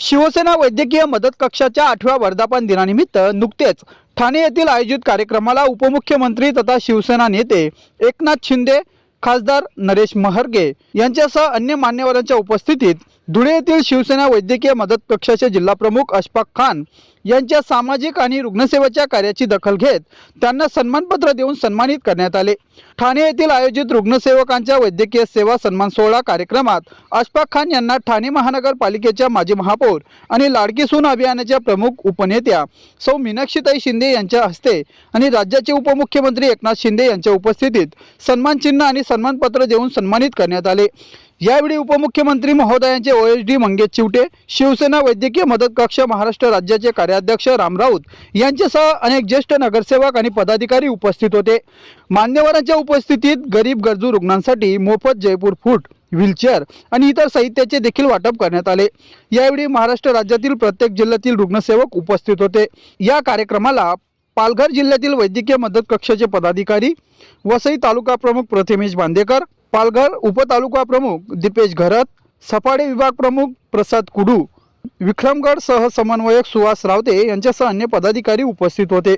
शिवसेना वैद्यकीय मदत कक्षाच्या आठव्या वर्धापन दिनानिमित्त नुकतेच ठाणे येथील आयोजित कार्यक्रमाला उपमुख्यमंत्री तथा शिवसेना नेते एकनाथ शिंदे खासदार नरेश महर्गे यांच्यासह अन्य मान्यवरांच्या उपस्थितीत धुळे येथील शिवसेना वैद्यकीय मदत कक्षाचे जिल्हाप्रमुख अशफाक खान यांच्या सामाजिक आणि रुग्णसेवेच्या कार्याची दखल घेत त्यांना सन्मानपत्र देऊन सन्मानित करण्यात आले. ठाणे येथील आयोजित रुग्णसेवकांच्या वैद्यकीय सेवा सन्मान सोहळा कार्यक्रमात अशफाक खान यांना ठाणे महानगरपालिकेच्या माजी महापौर आणि लाडकी सून अभियानाच्या प्रमुख उपनेत्या सौ मीनाक्षीताई शिंदे यांच्या हस्ते आणि राज्याचे उपमुख्यमंत्री एकनाथ शिंदे यांच्या उपस्थितीत सन्मान चिन्ह आणि सन्मानपत्र देऊन सन्मानित करण्यात आले. यावेळी उपमुख्यमंत्री महोदयांचे O S D Mangesh Chivate Shiv Sena वैद्यकीय मदत कक्ष महाराष्ट्र राज्याचे कार्य कार्याध्यक्ष राम राऊत यांच्यासह अनेक ज्येष्ठ नगरसेवक आणि पदाधिकारी उपस्थित होते. मान्यवरांच्या उपस्थितीत गरीब गरजू रुग्णांसाठी मोफत जयपूर फूट व्हीलचेअर आणि इतर साहित्याचे देखील वाटप करण्यात आले. यावेळी महाराष्ट्र राज्यातील प्रत्येक जिल्ह्यातील रुग्णसेवक उपस्थित होते. या कार्यक्रमाला पालघर जिल्ह्यातील वैद्यकीय मदत कक्षाचे पदाधिकारी वसई तालुका प्रमुख प्रथमेश बांदेकर पालघर उपतालुका प्रमुख दीपेश घरत सफाडे विभाग प्रमुख प्रसाद कुडू विक्रमगड सह समन्वयक सुहास रावते यांच्यासह अन्य पदाधिकारी उपस्थित होते.